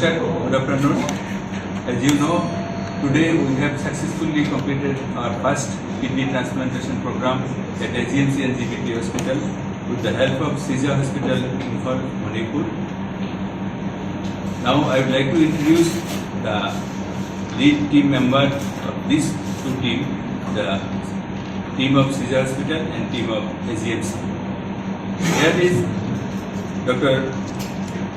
Good afternoon. As you know, today we have successfully completed our first kidney transplantation program at AGMC and GBT Hospital with the help of Sija Hospital in Manipur. Now I would like to introduce the lead team member of these two teams, the team of Sija Hospital and team of AGMC. Here is Dr.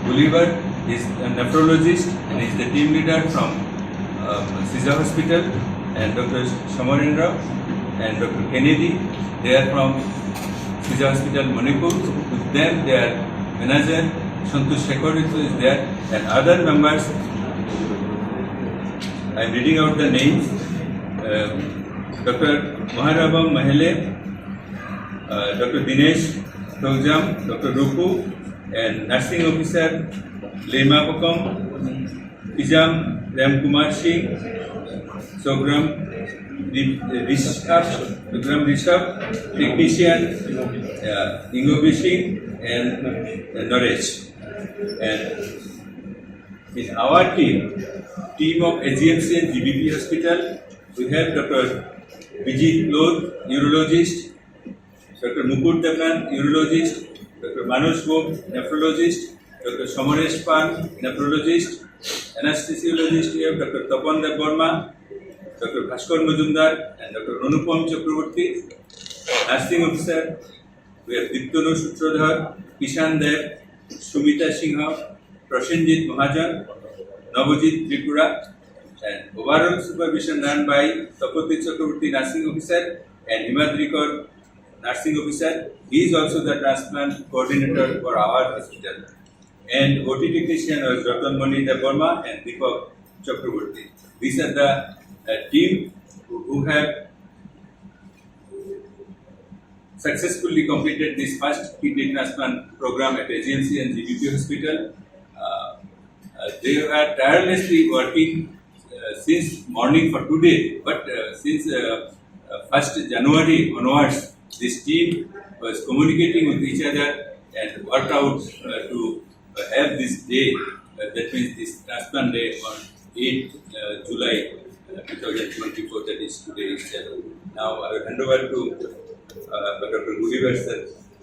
Gulliver is a nephrologist and is the team leader from um, Hospital and Dr. Shamarendra and Dr. Kennedy. They are from Sija Hospital, Manipur. With them, their manager Santosh Shekhar is there and other members. I am reading out the names. Um, Dr. Maharabam Mahele, uh, Dr. Dinesh Togjam, Dr. Rupu, and nursing officer Lema Pakam, Ijam Ram Kumar Singh, Sogram Rishabh, Sogram Rishabh, technician uh, Ingo Singh, and uh, Naresh. And in our team, team of AGMC and GBP Hospital, we have Dr. Vijit Lod, neurologist, Dr. Mukut Devan, urologist, Dr. Manoj Gop, nephrologist, Dr. Samaresh Pan, nephrologist, anesthesiologist, we have Dr. Tapan Dev Burma, Dr. Bhaskar Majumdar, and Dr. Anupam Chakraborty. Nursing officer, we have Diptanu Sutradhar, Kishan Dev, Sumita Singha, Prashanjit Mahajan, Navajit Tripura, and overall supervision done by Tapati Chakraborty, nursing officer, and Himadrikar, nursing officer. He is also the transplant coordinator for our hospital. And OT technician was Ratan Mani Burma and Deepak Chakraborty. These are the uh, team who, who have successfully completed this first kidney transplant program at AGMC and GBP Hospital. Uh, uh, they are tirelessly working uh, since morning for today, but uh, since uh, uh, 1st January onwards, this team was communicating with each other and worked out uh, to uh, have this day, uh, that means this transplant day on 8 uh, July uh, 2024, that is today itself. Now I will hand over to Dr. Gulliver sir